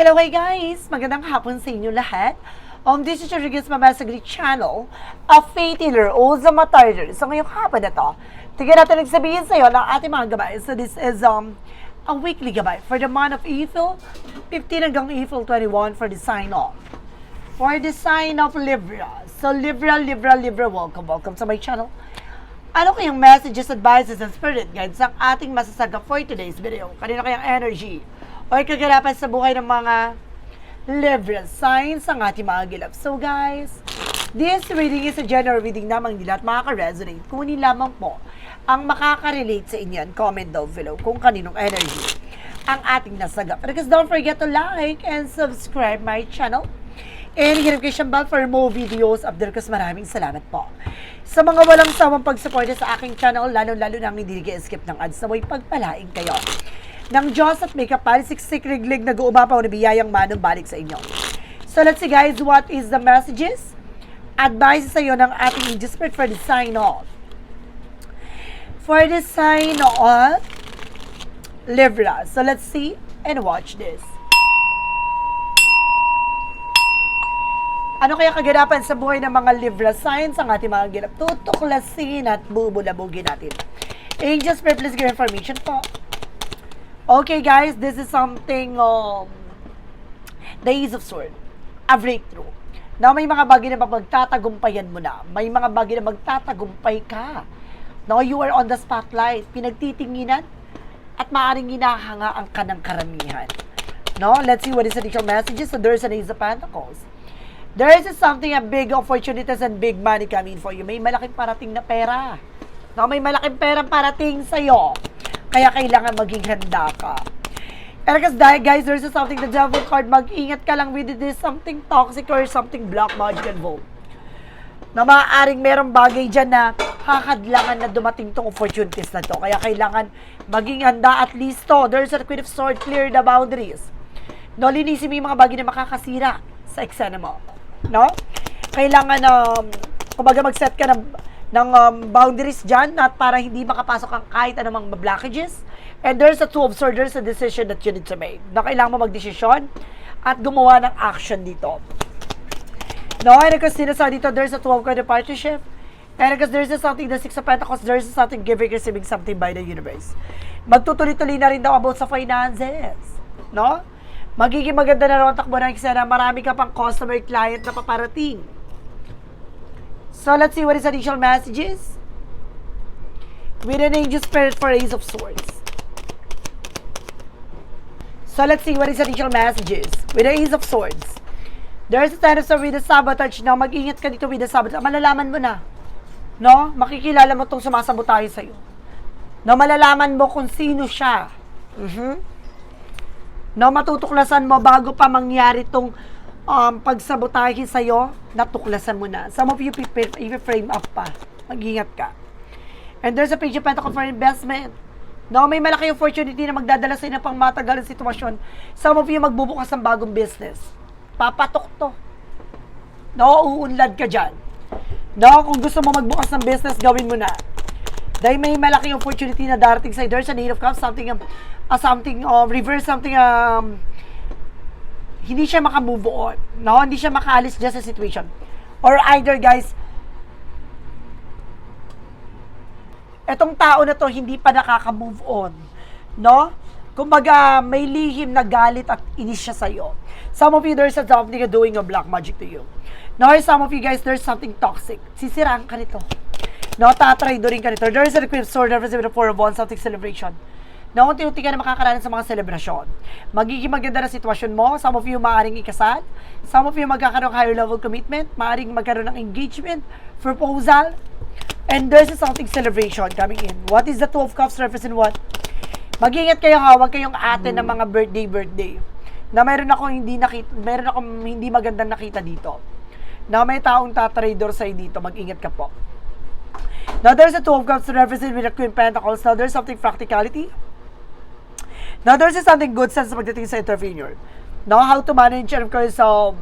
Hello, hi guys! Magandang hapon sa inyo lahat. Um, this is Rodriguez Mamasagri Channel, a faith healer o sa matarder. So ngayong hapon na to, tignan natin nagsabihin sa iyo ng ating mga gabay. So this is um, a weekly gabay for the month of April, 15 hanggang April 21 for the sign off. For the sign of Libra. So Libra, Libra, Libra, welcome, welcome to my channel. Ano kayang messages, advices, and spirit guides ang ating masasaga for today's video? Kanino kayang energy o kaganapan sa buhay ng mga Libra signs ang ating mga gilap. So guys, this reading is a general reading namang nila at makaka-resonate. Kunin lamang po ang makaka-relate sa inyo comment down below kung kaninong energy ang ating nasagap. Because don't forget to like and subscribe my channel and hit notification bell for more videos update ko. Maraming salamat po. Sa mga walang sawang pagsuporta sa aking channel, lalo-lalo nang hindi nag-skip ng ads na may pagpalain kayo. Ng Diyos at may kapalisiksik riglig na guumapaw na biyayang manong balik sa inyo. So let's see guys, what is the messages? Advice sa iyo ng ating spirit for the sign off. For the sign of Libra. So let's see and watch this. Ano kaya kaganapan sa buhay ng mga Libra signs ang ating mga ginap? Tutuklasin at bubulabugin natin. Angels, please give information po. Okay guys, this is something um, the Ace of Sword. A breakthrough. Na may mga bagay na magtatagumpayan mo na. May mga bagay na magtatagumpay ka. No, you are on the spotlight. Pinagtitinginan at maaaring hinahanga ang kanang karamihan. No, let's see what is initial messages. So there's an Ace of Pentacles. There is something, a big opportunities and big money coming for you. May malaking parating na pera. No, may malaking perang parating sa'yo. Kaya kailangan maging handa ka. And dahil guys, there's something, the devil card, mag-ingat ka lang with this something toxic or something black magic involved. Na maaaring merong bagay dyan na hakadlangan na dumating tong opportunities na to. Kaya kailangan maging handa at least to. There's a Queen of Swords, clear the boundaries. No, linisin mo yung mga bagay na makakasira sa eksena mo. No? Kailangan, um, kumbaga mag-set ka ng, ng um, boundaries dyan at para hindi makapasok ang kahit anumang blockages. And there's a two there's a decision that you need to make. Na kailangan mo magdesisyon at gumawa ng action dito. No, and because sinasabi dito, there's a two of kind of partnership. And because there's something, the six of pentacles, there's something giving, receiving something by the universe. Magtutuloy-tuloy na rin daw about sa finances. No? Magiging maganda na raw takbo ng eksena. Marami ka pang customer client na paparating. So, let's see what is additional messages. With an angel spirit for Ace of Swords. So, let's see what is additional messages. With the Ace of Swords. There's a tendency with the sabotage na mag-ingat ka dito with the sabotage. Malalaman mo na. No? Makikilala mo itong sumasabotahe sa'yo. No? Malalaman mo kung sino siya. Mhm. No, matutuklasan mo bago pa mangyari itong um, pagsabotahe sa'yo, natuklasan mo na. Some of you, i-frame up pa. Mag-ingat ka. And there's a page of Pentacle for investment. No, may malaki opportunity na magdadala sa inyo pang matagalang sitwasyon. Some of you magbubukas ng bagong business. Papatok to. No, uunlad ka dyan. No, kung gusto mo magbukas ng business, gawin mo na. Dahil may malaking opportunity na darating sa there's a need of cups, something, um, uh, something, uh, reverse something, um, hindi siya makamove on. No, hindi siya makaalis dyan sa situation. Or either, guys, etong tao na to hindi pa nakaka-move on. No? Kumbaga, may lihim na galit at inis siya sa'yo. Some of you, there's a something doing a black magic to you. No, some of you guys, there's something toxic. Sisiraan ka nito. No, tatry rin ka nito. There's a requiem sword, there's a four of wands, something celebration. No, unti-unti ka na makakaranas sa mga selebrasyon. Magiging maganda na sitwasyon mo. Some of you maaaring ikasal. Some of you magkakaroon ng higher level commitment. Maaaring magkaroon ng engagement, proposal. And there's a something celebration coming in. What is the Two of Cups represent what? Mag-ingat kayo ha, huwag kayong ate ng mga birthday birthday. Na meron ako hindi nakita, meron ako hindi magandang nakita dito. Na may taong tatrader sa'yo dito, mag-ingat ka po. Now, there's a Two of Cups represent with the Queen Pentacles. Now, there's something practicality. Now, there's something good sense pagdating sa entrepreneur. Now, how to manage and of course, um,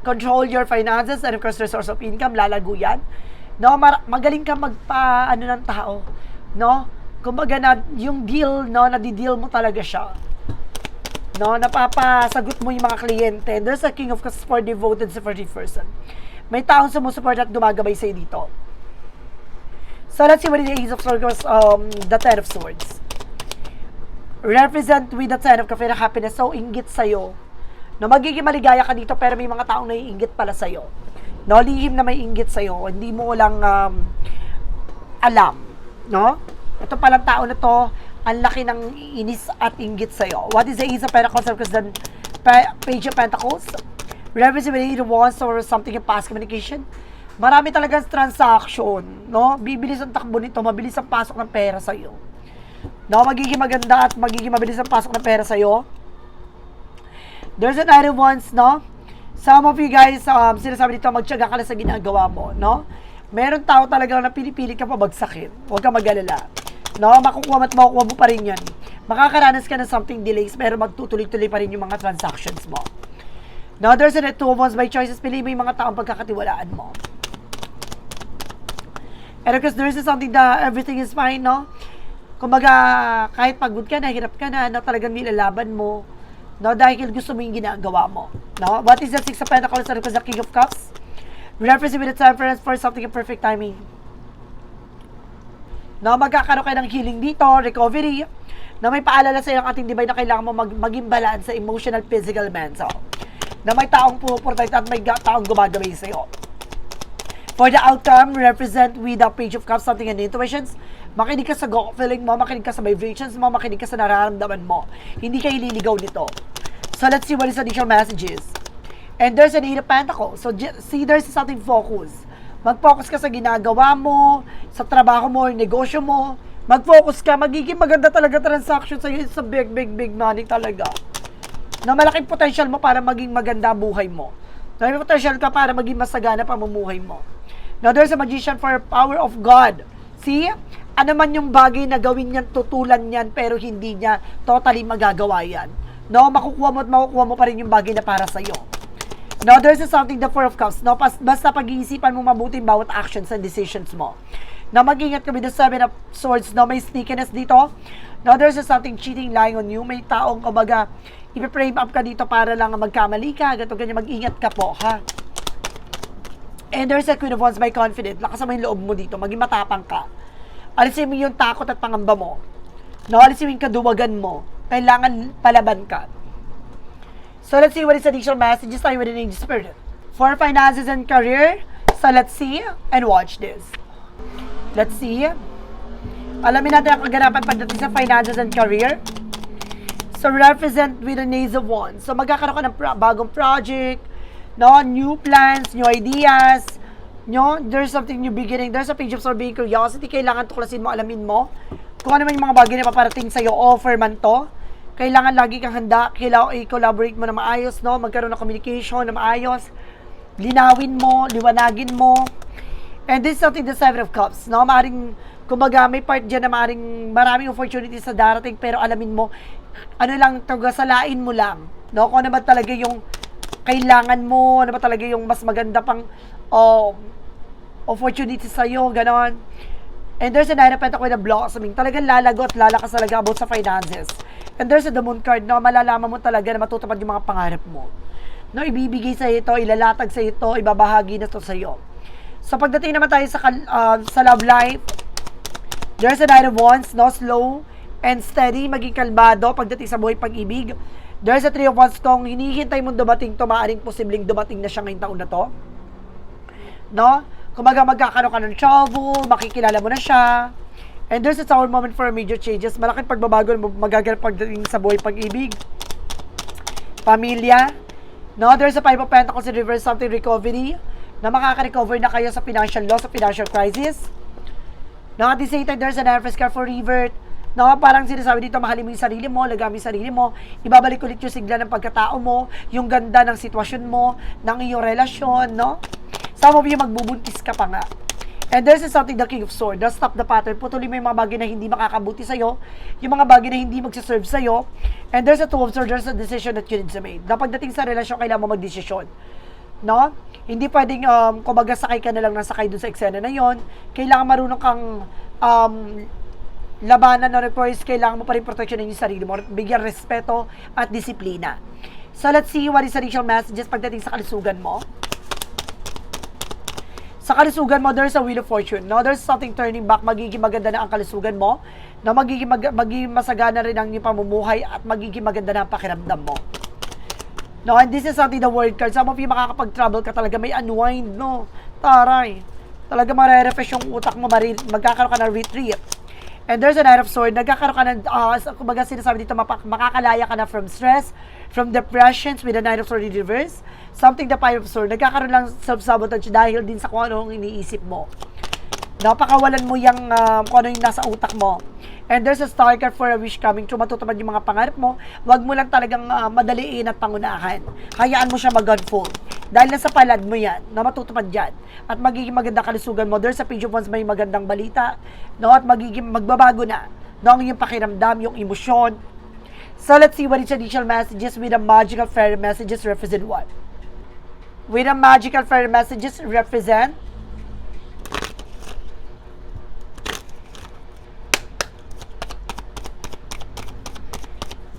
control your finances and of course, resource of income, lalago yan. No, mar- magaling ka magpa, ano ng tao. No? Kumbaga na, yung deal, no, nadi-deal mo talaga siya. No, napapasagot mo yung mga kliyente. There's a king of cups for devoted supportive person. May taong sumusupport at dumagabay sa'yo dito. So let's see what the Ace of Swords um, the Ten of Swords. Represent with the Ten of Cups na happiness. So, inggit sa'yo. No, magiging maligaya ka dito pero may mga taong naiinggit pala sa'yo. No, lihim na may inggit sa'yo. Hindi mo lang um, alam. No? Ito palang tao na to, ang laki ng inis at inggit sa'yo. What is the Ace of Pentacles? Because then, pa- Page of Pentacles, represent with the Wands or something in past communication. Marami talagang transaction, no? Bibilis ang takbo nito, mabilis ang pasok ng pera sa'yo. No, magiging maganda at magiging mabilis ang pasok ng pera sa'yo. There's an item once, no? Some of you guys, um, sinasabi dito, magtyaga ka na sa ginagawa mo, no? Meron tao talaga na pinipili ka pabagsakin. Huwag ka mag-alala. No, makukuha at makukuha mo pa rin yan. Makakaranas ka ng something delays, pero magtutuloy-tuloy pa rin yung mga transactions mo. Now, there's an two wands by choices. Pili mo yung mga taong pagkakatiwalaan mo. And because there is something that everything is fine, no? Kumbaga, kahit pagod ka na, hirap ka na, na talagang nilalaban mo, no? Dahil gusto mo yung ginagawa mo, no? What is the Six of Pentacles and the King of Cups? Represent with the temperance for something in perfect timing. No, magkakaroon kayo ng healing dito, recovery, na may paalala sa iyo ang ating divine na kailangan mo mag, maging balance sa emotional, physical, mental. Na may taong pumuprotect at may taong gumagabay sa iyo. For the outcome, represent with the page of cups, something and intuitions. Makinig ka sa gut feeling mo, makinig ka sa vibrations mo, makinig ka sa nararamdaman mo. Hindi ka ililigaw nito. So let's see what is additional messages. And there's an eight of pentacles. So see, there's something focus. Mag-focus ka sa ginagawa mo, sa trabaho mo, negosyo mo. Mag-focus ka, magiging maganda talaga transaction sa It's a big, big, big money talaga. Na malaking potential mo para maging maganda buhay mo. Na may potential ka para maging masagana pamumuhay mo. Now, there's a magician for power of God. See? Ano man yung bagay na gawin niyan, tutulan niyan, pero hindi niya totally magagawa yan. No, makukuha mo at makukuha mo pa rin yung bagay na para sa'yo. No, there's a something the Four of Cups. No, pas, basta pag-iisipan mo mabuti bawat actions and decisions mo. Na mag-ingat ka with the Seven of Swords. No, may sneakiness dito. No, there's a something cheating lying on you. May taong, kumbaga, ipi-frame up ka dito para lang magkamali ka. Ganito, ganyan, mag-ingat ka po, ha? And there's a Queen of Wands by confident. Lakasan mo yung loob mo dito. Maging matapang ka. Alisin mo yung takot at pangamba mo. No, alisin mo yung kaduwagan mo. Kailangan palaban ka. So let's see what is additional messages tayo with Angel Spirit. For finances and career, so let's see and watch this. Let's see. Alamin natin ang kaganapan pagdating sa finances and career. So represent with the Ace of Wands. So magkakaroon ka ng pro- bagong project, no, new plans, new ideas, no, there's something new beginning. There's a page of being curiosity. Kailangan tuklasin mo, alamin mo. Kung ano man yung mga bagay na paparating sa'yo, offer man to. Kailangan lagi kang handa. Kailangan i-collaborate mo na maayos, no? Magkaroon ng communication na maayos. Linawin mo, liwanagin mo. And this is something the Seven of Cups, no? Maring, kumbaga, may part dyan na maring maraming opportunities sa darating, pero alamin mo, ano lang, tagasalain mo lang, no? Kung ano ba talaga yung kailangan mo, ano ba talaga yung mas maganda pang oh, opportunity sa'yo, ganon. And there's a Nine of Pentacles with a blossoming. Talagang lalago at lalakas talaga about sa finances. And there's a The Moon card na malalaman mo talaga na matutupad yung mga pangarap mo. No, ibibigay sa ito, ilalatag sa ito, ibabahagi na to sa iyo. So pagdating naman tayo sa uh, sa love life, there's a Nine of Wands, no, slow and steady, maging kalmado pagdating sa buhay pag-ibig. There's a Three of Wands kung hinihintay mong dumating to, maaaring posibleng dumating na siya ngayong taon na to. No? Kumaga magkakaroon ka ng trouble, makikilala mo na siya. And there's a sour moment for major changes. Malaking pagbabago na magaganap pagdating sa buhay pag-ibig. Pamilya. No, there's a Five of Pentacles in reverse, something recovery. Na makaka-recover na kayo sa financial loss, sa financial crisis. No, at the same time, there's an Empress card for revert. No, parang sinasabi dito, mahalin mo yung sarili mo, lagami yung sarili mo, ibabalik ulit yung sigla ng pagkatao mo, yung ganda ng sitwasyon mo, ng iyong relasyon, no? Some of you magbubuntis ka pa nga. And there's something the King of Swords. Don't stop the pattern. Putulin mo yung mga bagay na hindi makakabuti sa'yo. Yung mga bagay na hindi magsaserve sa'yo. And there's a Two of Swords. There's a decision that you need to make. Na pagdating sa relasyon, kailangan mo magdesisyon. No? Hindi pwedeng, um, kumbaga sakay ka na lang ng sakay dun sa eksena na yon. Kailangan marunong kang um, labanan no requires kailangan mo pa rin proteksyonin yung sarili mo, bigyan respeto at disiplina. So let's see what is initial messages pagdating sa kalusugan mo. Sa kalusugan mo, there's a wheel of fortune. No? There's something turning back. Magiging maganda na ang kalusugan mo. No? Magiging, mag, magiging masagana rin ang iyong pamumuhay at magiging maganda na ang pakiramdam mo. No, and this is something the word card. Some of you makakapag-travel ka talaga, may unwind, no? Taray. Talaga mare-refresh yung utak mo, magkakaroon ka ng retreat. And there's a Knight of Sword, nagkakaroon ka ng, uh, kumbaga sinasabi dito, mapak- makakalaya ka na from stress, from depressions with the Knight of Sword in reverse. Something the Five of Sword, nagkakaroon lang self-sabotage dahil din sa kung ano ang iniisip mo. Napakawalan mo yung uh, kung ano yung nasa utak mo. And there's a star card for a wish coming true. Matutupad yung mga pangarap mo. Huwag mo lang talagang uh, madaliin at pangunahan. Hayaan mo siya mag-unfold. Dahil nasa palad mo yan, na matutupad yan. At magiging maganda kalusugan mo. There's a page of wands may magandang balita. No? At magiging magbabago na. No? Ang iyong pakiramdam, yung emosyon. So let's see what is initial messages with the magical fairy messages represent what? With the magical fairy messages represent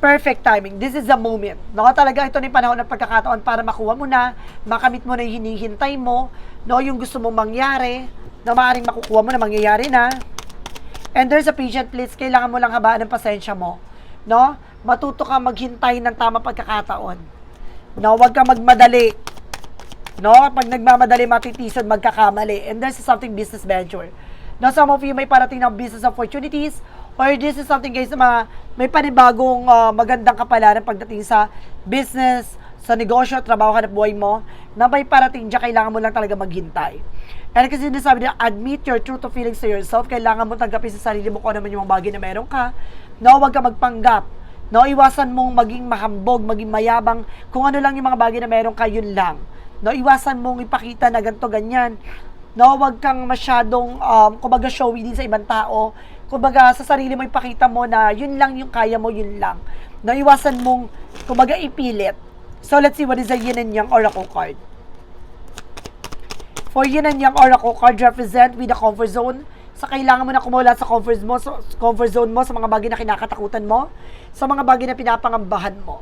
perfect timing. This is the moment. No, talaga ito na yung panahon ng pagkakataon para makuha mo na, makamit mo na yung hinihintay mo, no, yung gusto mong mangyari, na maaaring makukuha mo na mangyayari na. And there's a patient, please, kailangan mo lang habaan ng pasensya mo. No? Matuto ka maghintay ng tama pagkakataon. No, huwag ka magmadali. No? Pag nagmamadali, matitisod, magkakamali. And there's something business venture. No, some of you may parating ng business opportunities or this is something guys na may panibagong uh, magandang kapalaran pagdating sa business, sa negosyo, trabaho, hanap buhay mo, na may parating dyan, kailangan mo lang talaga maghintay. And kasi sinasabi na, admit your true to feelings to yourself, kailangan mo tanggapin sa sarili mo kung ano man yung bagay na meron ka. No, huwag ka magpanggap. No, iwasan mong maging mahambog, maging mayabang, kung ano lang yung mga bagay na meron ka, yun lang. No, iwasan mong ipakita na ganito, ganyan. No, wag kang masyadong, um, kumbaga showy din sa ibang tao. Kumbaga sa sarili mo ipakita mo na yun lang yung kaya mo, yun lang. No, iwasan mong, kumbaga ipilit. So let's see what is the yin and yang oracle card. For yin and yang oracle card represent with the comfort zone. Sa kailangan mo na kumula sa comfort mo, sa comfort zone mo, sa mga bagay na kinakatakutan mo, sa mga bagay na pinapangambahan mo.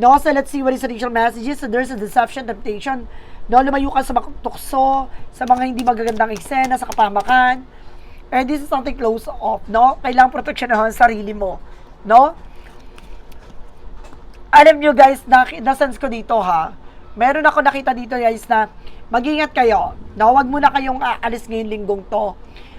No, so let's see what is the initial messages. So there's a deception, temptation. No, lumayo ka sa mga tukso, sa mga hindi magagandang eksena, sa kapamakan. And this is something close off, no? Kailangan proteksyonahan ang sarili mo, no? Alam nyo guys, na, na-sense ko dito ha, meron ako nakita dito guys na mag-ingat kayo, no? Huwag muna kayong aalis ngayong linggong to.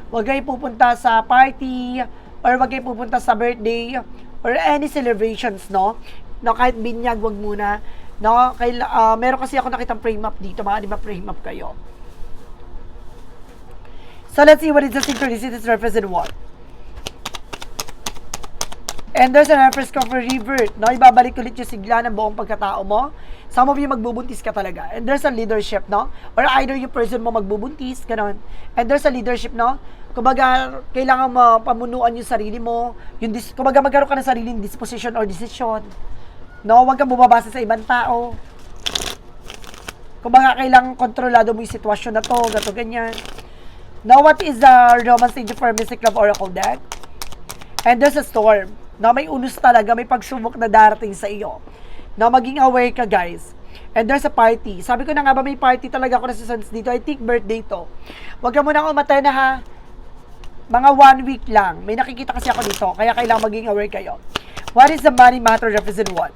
Huwag kayo pupunta sa party, or huwag kayo pupunta sa birthday, or any celebrations, no? No, kahit binyag, wag muna. No, kaila, uh, meron kasi ako nakitang frame up dito, maaari ma-frame up kayo. So let's see what is the synchronicities represent what. And there's an reference ko for revert, no? Ibabalik ulit yung sigla ng buong pagkatao mo. Some of you magbubuntis ka talaga. And there's a leadership, no? Or either yung person mo magbubuntis, ganun. And there's a leadership, no? Kumbaga, kailangan mo pamunuan yung sarili mo. Yung dis- kumbaga, magkaroon ka ng sariling disposition or decision. No? Huwag kang bumabasa sa ibang tao. Kumbaga, kailangan kontrolado mo yung sitwasyon na to, gato, ganyan. Now, what is the Roman Stage for Mystic Love Oracle deck? And there's a storm. Na may unos talaga, may pagsubok na darating sa iyo. Na maging aware ka, guys. And there's a party. Sabi ko na nga ba, may party talaga ako na sa sense dito. I think birthday to. Huwag ka muna umatay na ha. Mga one week lang. May nakikita kasi ako dito. Kaya kailangan maging aware kayo. What is the money matter represent what?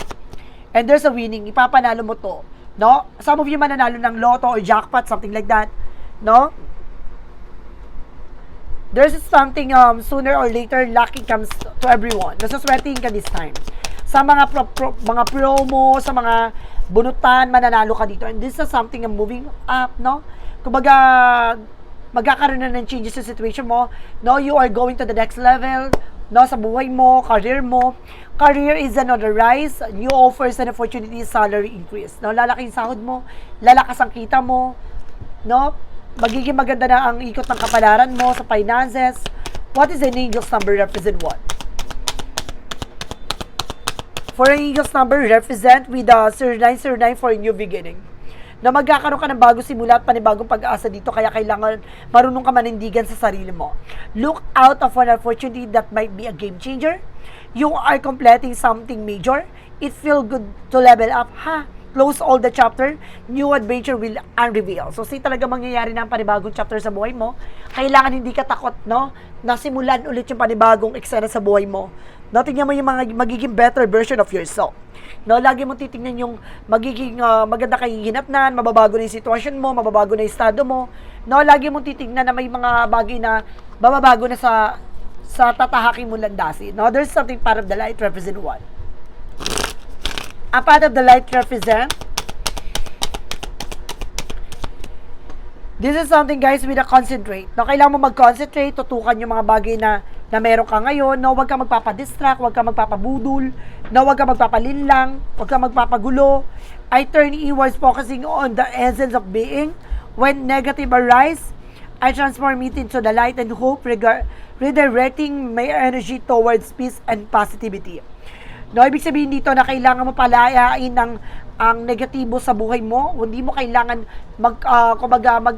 And there's a winning. Ipapanalo mo to. No? Some of you mananalo ng loto or jackpot, something like that. No? there's something um sooner or later lucky comes to everyone. Nasaswertihin ka this time. Sa mga pro, pro, mga promo, sa mga bunutan, mananalo ka dito. And this is something I'm moving up, no? Kumbaga, magkakaroon na ng changes sa situation mo. No, you are going to the next level. No, sa buhay mo, career mo. Career is another rise. New offers and opportunities, salary increase. No, lalaki yung sahod mo, lalakas ang kita mo. No, magiging maganda na ang ikot ng kapalaran mo sa finances. What is an angel's number represent what? For an angel's number represent with the 0909 for a new beginning. Na magkakaroon ka ng bagong simula at panibagong pag-asa dito kaya kailangan marunong ka manindigan sa sarili mo. Look out of an opportunity that might be a game changer. You are completing something major. It feel good to level up, ha? Close all the chapter, new adventure will unreveal. So, si talaga mangyayari ng panibagong chapter sa buhay mo, kailangan hindi ka takot, no? Na simulan ulit yung panibagong eksena sa buhay mo. No, tingnan mo yung mga magiging better version of yourself. No, lagi mo titingnan yung magiging uh, maganda kay hinapnan, mababago na yung sitwasyon mo, mababago na yung estado mo. No, lagi mo titingnan na may mga bagay na bababago na sa sa tatahaking mo landasin. No, there's something part of the light represent what? A part of the light represent This is something guys with a concentrate. No, kailangan mo mag-concentrate, tutukan yung mga bagay na na meron ka ngayon. No, huwag ka magpapadistract, huwag ka magpapabudol, no, huwag ka magpapalinlang, huwag ka magpapagulo. I turn inwards focusing on the essence of being. When negative arise, I transform it into the light and hope, regard, redirecting my energy towards peace and positivity. No, ibig sabihin dito na kailangan mo palayain ng ang negatibo sa buhay mo. Hindi mo kailangan mag uh, kumbaga mag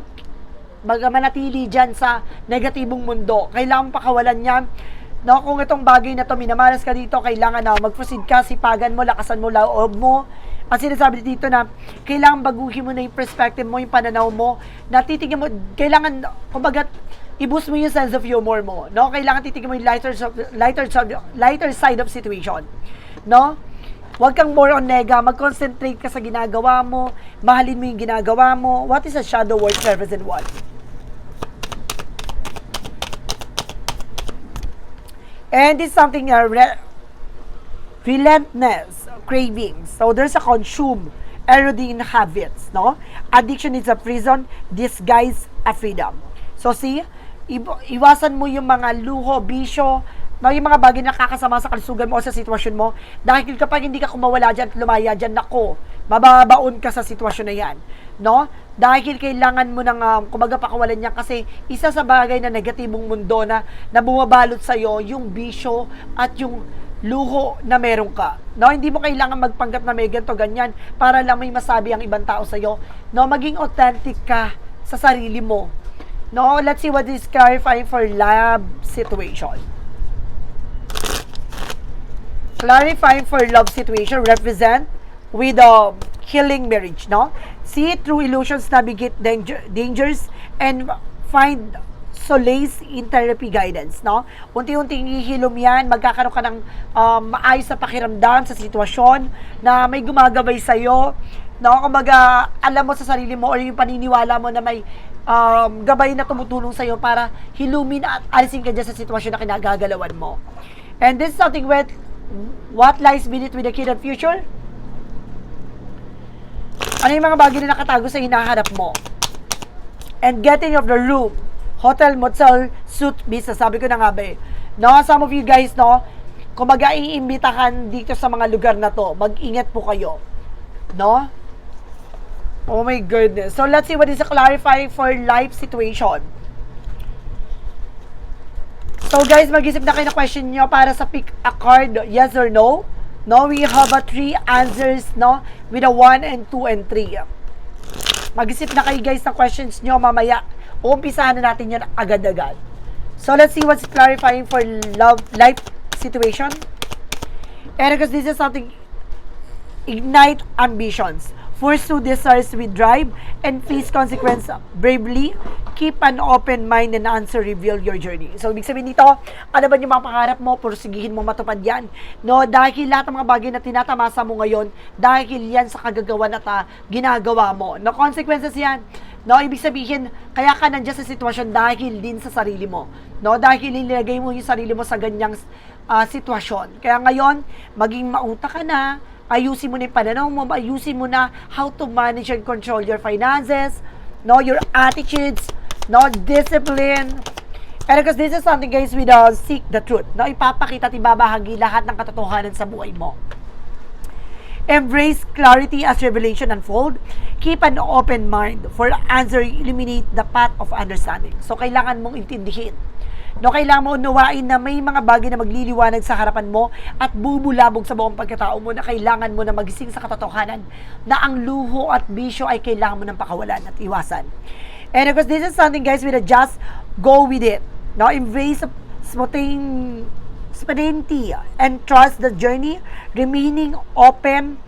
mag manatili diyan sa negatibong mundo. Kailangan pakawalan 'yan. No, kung itong bagay na to minamalas ka dito, kailangan na mag-proceed ka, sipagan mo, lakasan mo loob mo. Ang sinasabi dito na kailangan baguhin mo na yung perspective mo, yung pananaw mo, na titignan mo, kailangan, kumbaga, i-boost mo yung sense of humor mo, no? Kailangan titignan mo yung lighter, lighter, lighter side of situation, no? Huwag kang more on nega, mag-concentrate ka sa ginagawa mo, mahalin mo yung ginagawa mo. What is a shadow work service and what? And it's something uh, re- relentless cravings. So there's a consume eroding habits, no? Addiction is a prison, disguise a freedom. So see, iwasan mo yung mga luho, bisyo, no, yung mga bagay na nakakasama sa kalusugan mo o sa sitwasyon mo. Dahil kapag hindi ka kumawala dyan lumaya dyan, nako, mababaon ka sa sitwasyon na yan. No? Dahil kailangan mo nang um, kumaga pakawalan niya kasi isa sa bagay na negatibong mundo na, na bumabalot sa'yo, yung bisyo at yung luho na meron ka. No, hindi mo kailangan magpanggap na may ganito ganyan para lang may masabi ang ibang tao sa iyo. No, maging authentic ka sa sarili mo. No, let's see what is clarifying for lab situation. Clarifying for love situation represent with a healing marriage, no? See through illusions, navigate danger, dangers, and find solace in therapy guidance, no? Unti-unting ihilom yan, magkakaroon ka ng um, maayos na pakiramdam sa sitwasyon na may gumagabay sa'yo, no? Kumbaga, alam mo sa sarili mo or yung paniniwala mo na may um, gabay na tumutulong sa'yo para hilumin at alisin ka dyan sa sitwasyon na kinagagalawan mo. And this is something with what lies beneath with the kid of future? Ano yung mga bagay na nakatago sa hinaharap mo? And getting of the room, hotel, motel, suit, business. Sabi ko na nga ba eh. No, some of you guys, no, kung mag-iimbitahan dito sa mga lugar na to, mag-ingat po kayo. No? Oh my goodness. So, let's see what is a clarify for life situation. So, guys, mag-isip na kayo ng question nyo para sa pick a card, yes or no. No, we have a three answers, no, with a 1 and 2 and 3. Mag-isip na kayo, guys, ng questions nyo mamaya. Umpisahan na natin yan agad-agad. So, let's see what's clarifying for love life situation. And because this is something, ignite ambitions. Pursue desires with drive and face consequence bravely. Keep an open mind and answer reveal your journey. So, ibig sabihin nito, ano ba yung mga pangarap mo, pursigihin mo matupad yan. No, dahil lahat ng mga bagay na tinatamasa mo ngayon, dahil yan sa kagagawa na ta, ginagawa mo. No, consequences yan. No, ibig sabihin, kaya ka nandiyan sa sitwasyon dahil din sa sarili mo. No, dahil nilagay mo yung sarili mo sa ganyang uh, sitwasyon. Kaya ngayon, maging mauta ka na, ayusin mo na yung pananaw mo, ayusin mo na how to manage and control your finances, no, your attitudes, no, discipline. And because this is something guys, we uh, seek the truth. No, ipapakita at ibabahagi lahat ng katotohanan sa buhay mo. Embrace clarity as revelation unfold. Keep an open mind for answer, eliminate the path of understanding. So, kailangan mong intindihin No, kailangan mo unawain na may mga bagay na magliliwanag sa harapan mo at bubulabog sa buong pagkatao mo na kailangan mo na magising sa katotohanan na ang luho at bisyo ay kailangan mo ng pakawalan at iwasan. And of course, this is something guys a just go with it. No, embrace spontaneity spontaneity and trust the journey, remaining open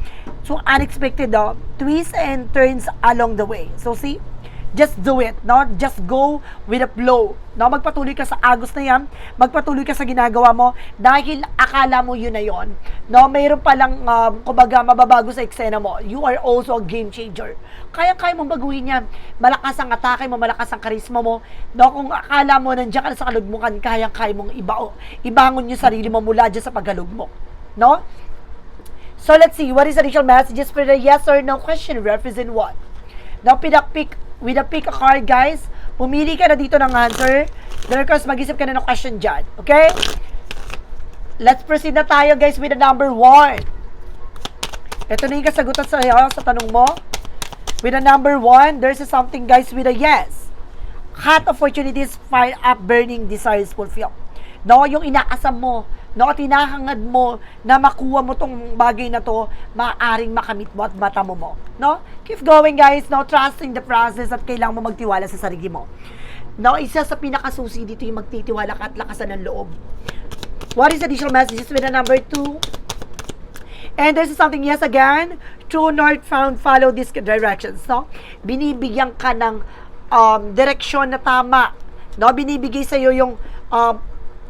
to unexpected uh, twists and turns along the way. So see, just do it, no? Just go with the flow. No, magpatuloy ka sa agos na 'yan, magpatuloy ka sa ginagawa mo dahil akala mo 'yun na 'yon. No, mayroon pa lang um, kumbaga mababago sa eksena mo. You are also a game changer. Kaya-kaya mong baguhin 'yan. Malakas ang atake mo, malakas ang karisma mo. No, kung akala mo nandiyan ka na sa kalugmukan, kaya-kaya mong ibao. Ibangon yung sarili mo mula dyan sa pagkalugmok. No? So let's see, what is the initial messages for the yes or no question? Represent what? Now, pick with a pick a card, guys. Pumili ka na dito ng answer. Course, mag-isip ka na ng question dyan. Okay? Let's proceed na tayo, guys, with the number one. Ito na yung kasagutan sa, sa tanong mo. With the number one, there's a something, guys, with a yes. Hot opportunities, fire up, burning desires fulfill. No, yung inaasam mo, no, at mo na makuha mo tong bagay na to, maaaring makamit mo at matamo mo. No? Keep going, guys. No, trusting the process at kailangan mo magtiwala sa sarili mo. No, isa sa pinakasusi dito yung magtitiwala ka at lakasan ng loob. What is additional messages with the number two? And there's something, yes, again, true north found, follow these directions, no? Binibigyan ka ng um, direksyon na tama, no? Binibigay sa'yo yung, um,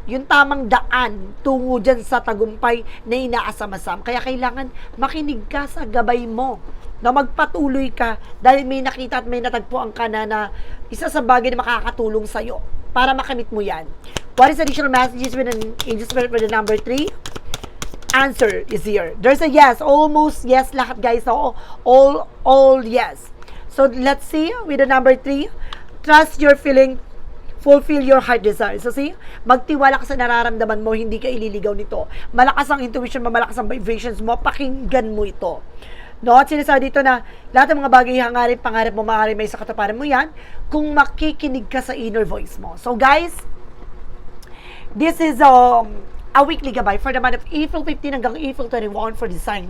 yung tamang daan tungo dyan sa tagumpay na inaasam-asam. Kaya kailangan makinig ka sa gabay mo na magpatuloy ka dahil may nakita at may natagpuan ka na na isa sa bagay na makakatulong sa'yo para makamit mo yan. What is additional messages with an angel spirit with the number three? answer is here. There's a yes, almost yes lahat guys. So, all, all yes. So, let's see with the number three. Trust your feeling, fulfill your heart desire. So, see, magtiwala ka sa nararamdaman mo, hindi ka ililigaw nito. Malakas ang intuition mo, malakas ang vibrations mo, pakinggan mo ito. No, at sinasabi dito na lahat ng mga bagay hangarin, pangarap mo, maaari may sa kataparan mo yan kung makikinig ka sa inner voice mo. So, guys, this is um, a weekly gabay for the month of April 15 hanggang April 21 for the sign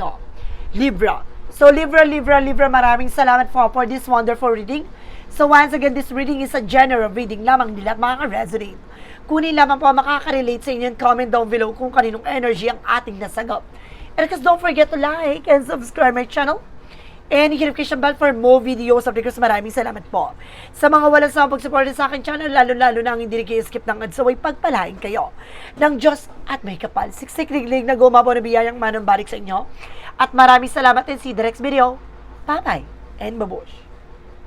Libra. So Libra, Libra, Libra, maraming salamat po for this wonderful reading. So once again, this reading is a general reading lamang nila at makaka-resonate. Kunin lamang po makaka-relate sa inyo and comment down below kung kaninong energy ang ating nasagap. And because don't forget to like and subscribe my channel and hit notification bell for more videos of because maraming salamat po. Sa mga walang sa pag-support sa akin channel, lalo-lalo na ang hindi kayo skip ng ads, away pagpalain kayo ng Diyos at may kapal. Siksik liglig na gumabo na biyayang manong balik sa inyo. At maraming salamat din si Drex Video. Bye-bye and babush.